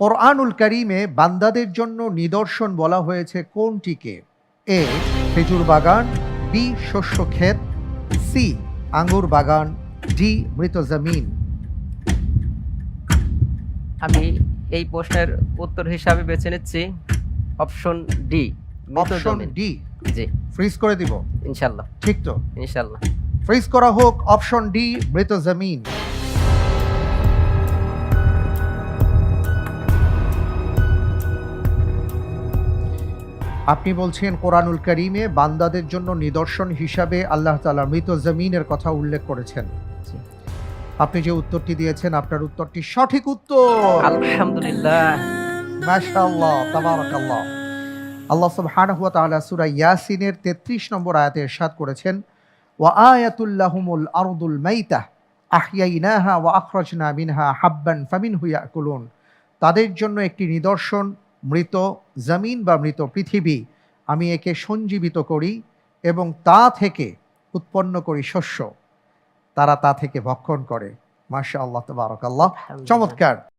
কোরআনুল করিমে বান্দাদের জন্য নিদর্শন বলা হয়েছে কোনটিকে? এ খেজুর বাগান বি শস্য ক্ষেত সি আঙ্গুর বাগান ডি মৃত জমিন। আমি এই প্রশ্নের উত্তর হিসাবে বেছে নিচ্ছি। Option D option D? জি। ফ্রিজ করে দিব। ইনশাল্লাহ। ঠিক তো। ইনশাল্লাহ। ফ্রিজ করা হোক অপশন ডি মৃত জমিন। আপনি বলছেন কোরআনুল করিমে বান্দাদের জন্য নিদর্শন হিসাবে আল্লাহ তাআলা মৃত জমিনের কথা উল্লেখ করেছেন। আপনি যে উত্তরটি দিয়েছেন আপনার উত্তরটি সঠিক উত্তর। আলহামদুলিল্লাহ। মাশাআল্লাহ তাবারাকাল্লাহ। আল্লাহ সুবহানাহু ওয়া তাআলা সূরা ইয়াসিনের 33 নম্বর আয়াতে ইরশাদ করেছেন ওয়া আয়াতুল লাহুমুল আরদুল মাইতা আহইয়াইনাহা ওয়া আখরাজনা মিনহা হাব্বান ফামিনহু ইয়াকুলুন। তাদের জন্য একটি নিদর্শন মৃত জমিন বা মৃত পৃথিবী আমি একে সঞ্জীবিত করি এবং তা থেকে উৎপন্ন করি শস্য। তারা তা থেকে ভক্ষণ করে। মাসা আল্লাহ তবরকাল্লাহ চমৎকার।